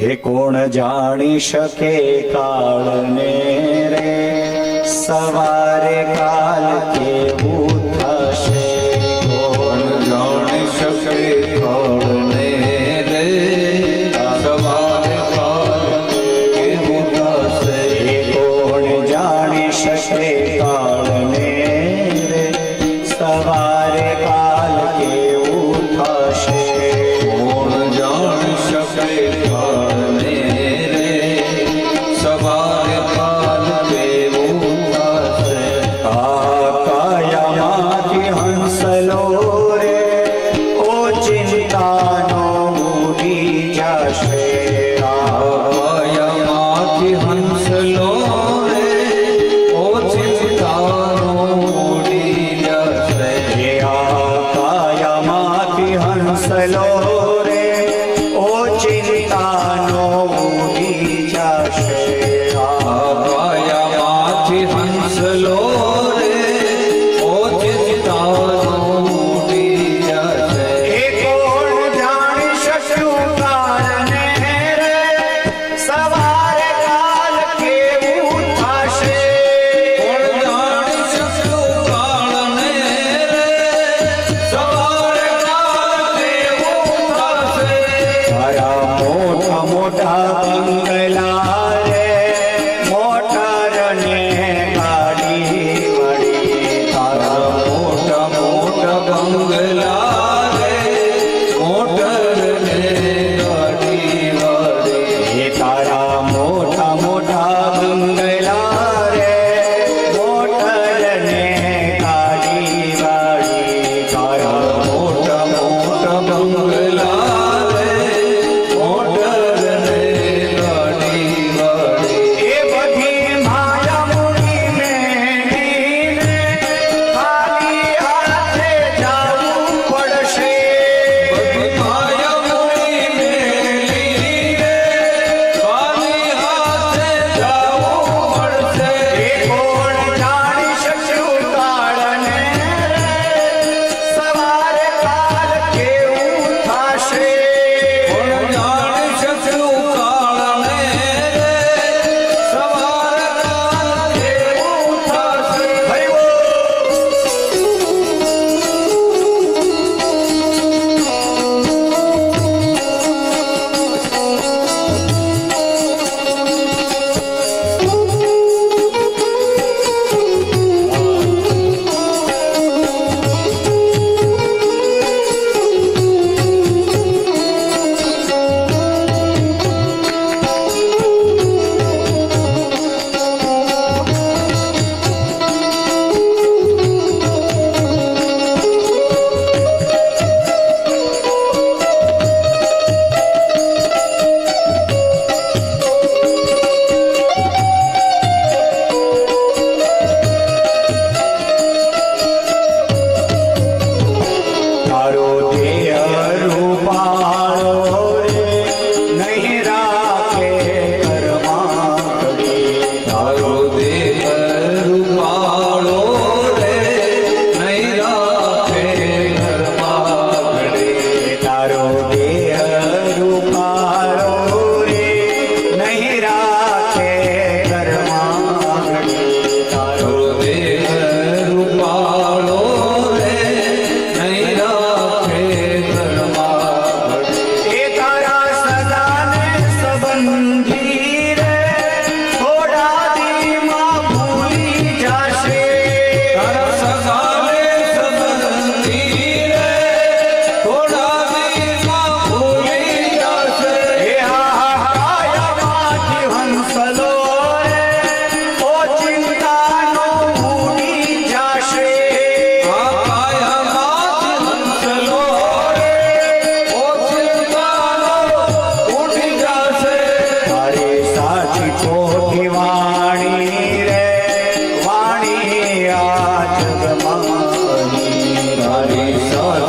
હે કોણ જાણી શકે કાળને રે? સવારે કાલ કેવું mừng người lo Hari Sara.